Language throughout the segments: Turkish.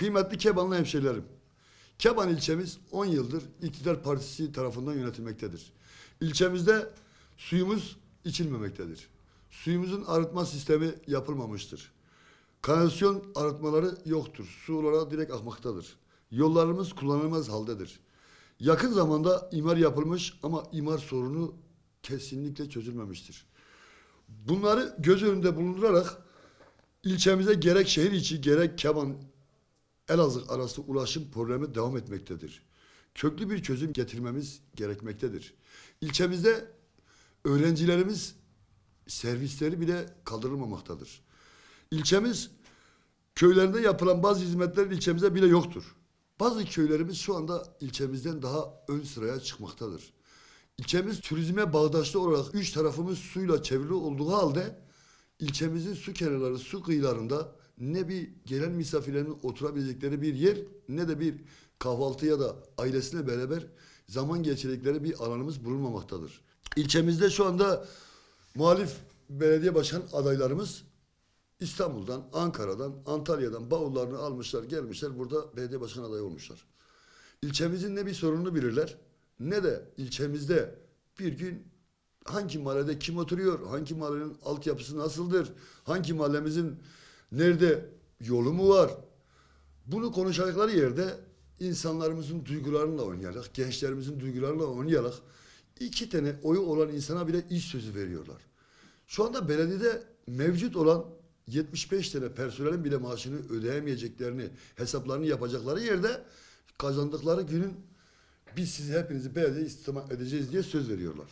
Kıymetli Kebanlı hemşehrilerim. Keban ilçemiz 10 yıldır iktidar partisi tarafından yönetilmektedir. İlçemizde suyumuz içilmemektedir. Suyumuzun arıtma sistemi yapılmamıştır. Kanalizasyon arıtmaları yoktur. Sulara direkt akmaktadır. Yollarımız kullanılmaz haldedir. Yakın zamanda imar yapılmış ama imar sorunu kesinlikle çözülmemiştir. Bunları göz önünde bulundurarak ilçemize gerek şehir içi gerek Keban Elazığ arası ulaşım problemi devam etmektedir. Köklü bir çözüm getirmemiz gerekmektedir. İlçemizde öğrencilerimiz servisleri bile kaldırılmamaktadır. İlçemiz köylerinde yapılan bazı hizmetler ilçemize bile yoktur. Bazı köylerimiz şu anda ilçemizden daha ön sıraya çıkmaktadır. İlçemiz turizme bağdaşlı olarak üç tarafımız suyla çevrili olduğu halde ilçemizin su kenarları, su kıyılarında ne bir gelen misafirlerin oturabilecekleri bir yer ne de bir kahvaltı ya da ailesiyle beraber zaman geçirdikleri bir alanımız bulunmamaktadır. İlçemizde şu anda muhalif belediye başkan adaylarımız İstanbul'dan, Ankara'dan, Antalya'dan bavullarını almışlar, gelmişler burada belediye başkan adayı olmuşlar. İlçemizin ne bir sorununu bilirler ne de ilçemizde bir gün hangi mahallede kim oturuyor, hangi mahallenin altyapısı nasıldır, hangi mahallemizin nerede yolu mu var? Bunu konuşacakları yerde insanlarımızın duygularıyla oynayarak, gençlerimizin duygularıyla oynayarak iki tane oyu olan insana bile iş sözü veriyorlar. Şu anda belediyede mevcut olan 75 tane personelin bile maaşını ödeyemeyeceklerini, hesaplarını yapacakları yerde kazandıkları günün biz sizi hepinizi belediye istihdam edeceğiz diye söz veriyorlar.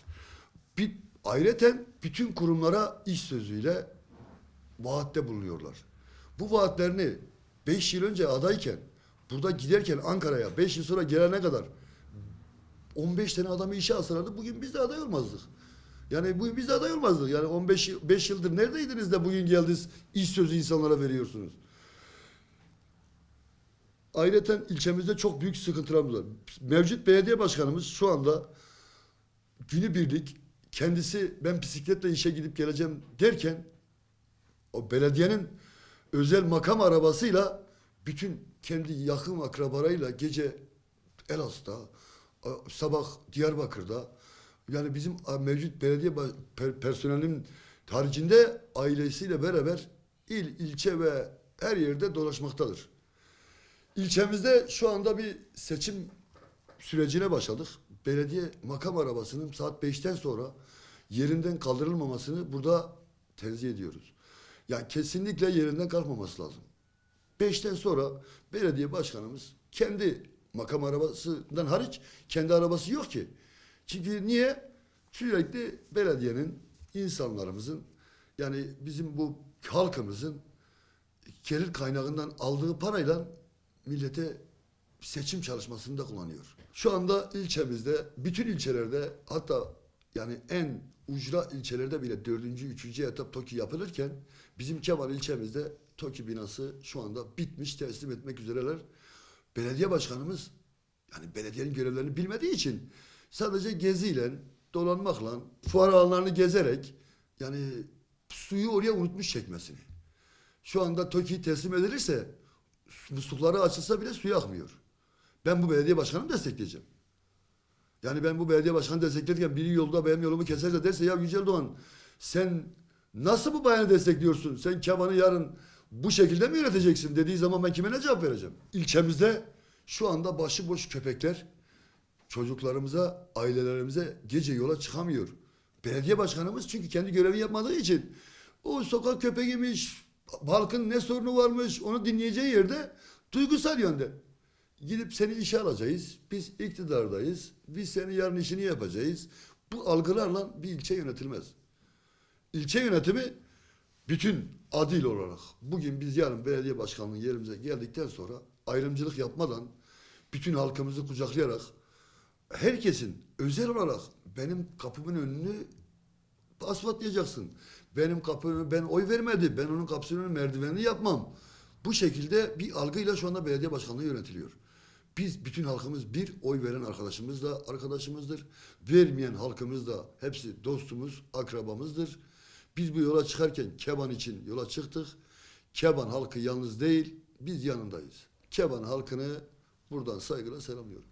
Bir, ayrıca bütün kurumlara iş sözüyle vaatte bulunuyorlar. Bu vaatlerini 5 yıl önce adayken, burada giderken Ankara'ya 5 yıl sonra gelene kadar 15 tane adamı işe alsalardı bugün biz de aday olmazdık. Yani bugün biz de aday olmazdık. Yani 15 yıl- 5 yıldır neredeydiniz de bugün geldiniz iş sözü insanlara veriyorsunuz. Ayrıca ilçemizde çok büyük sıkıntılarımız var. Mevcut belediye başkanımız şu anda günübirlik kendisi ben bisikletle işe gidip geleceğim derken o belediyenin özel makam arabasıyla bütün kendi yakın akrabalarıyla gece Elazığ'da, sabah Diyarbakır'da yani bizim mevcut belediye personelinin haricinde ailesiyle beraber il, ilçe ve her yerde dolaşmaktadır. İlçemizde şu anda bir seçim sürecine başladık. Belediye makam arabasının saat 5'ten sonra yerinden kaldırılmamasını burada tenzih ediyoruz. Yani kesinlikle yerinden kalkmaması lazım. 5'ten sonra belediye başkanımız kendi makam arabasından hariç kendi arabası yok ki. Çünkü niye? Sürekli belediyenin, insanlarımızın yani bizim bu halkımızın gelir kaynağından aldığı parayla millete seçim çalışmasında kullanıyor. Şu anda ilçemizde, bütün ilçelerde hatta yani en ucra ilçelerde bile dördüncü, üçüncü etap TOKİ yapılırken bizim Kemal ilçemizde TOKİ binası şu anda bitmiş, teslim etmek üzereler. Belediye başkanımız yani belediyenin görevlerini bilmediği için sadece geziyle, dolanmakla, fuar alanlarını gezerek yani suyu oraya unutmuş çekmesini. Şu anda TOKİ teslim edilirse muslukları açılsa bile suyu akmıyor. Ben bu belediye başkanını destekleyeceğim. Yani ben bu belediye başkanı desteklerken biri yolda benim yolumu keserse derse ya Yücel Doğan sen nasıl bu bayanı destekliyorsun? Sen Keban'ı yarın bu şekilde mi yöneteceksin dediği zaman ben kime ne cevap vereceğim? İlçemizde şu anda başıboş köpekler çocuklarımıza, ailelerimize gece yola çıkamıyor. Belediye başkanımız çünkü kendi görevini yapmadığı için o sokak köpeğiymiş, halkın ne sorunu varmış onu dinleyeceği yerde duygusal yönde. Gidip seni işe alacağız, biz iktidardayız, biz senin yarın işini yapacağız. Bu algılarla bir ilçe yönetilmez. İlçe yönetimi bütün adil olarak bugün biz yarın belediye başkanlığı yerimize geldikten sonra ayrımcılık yapmadan bütün halkımızı kucaklayarak herkesin özel olarak benim kapımın önünü asfaltlayacaksın. Benim kapımı ben oy vermedi. Ben onun kapısının merdivenini yapmam. Bu şekilde bir algıyla şu anda belediye başkanlığı yönetiliyor. Biz bütün halkımız bir oy veren arkadaşımız da arkadaşımızdır. Vermeyen halkımız da hepsi dostumuz, akrabamızdır. Biz bu yola çıkarken Keban için yola çıktık. Keban halkı yalnız değil, biz yanındayız. Keban halkını buradan saygıyla selamlıyorum.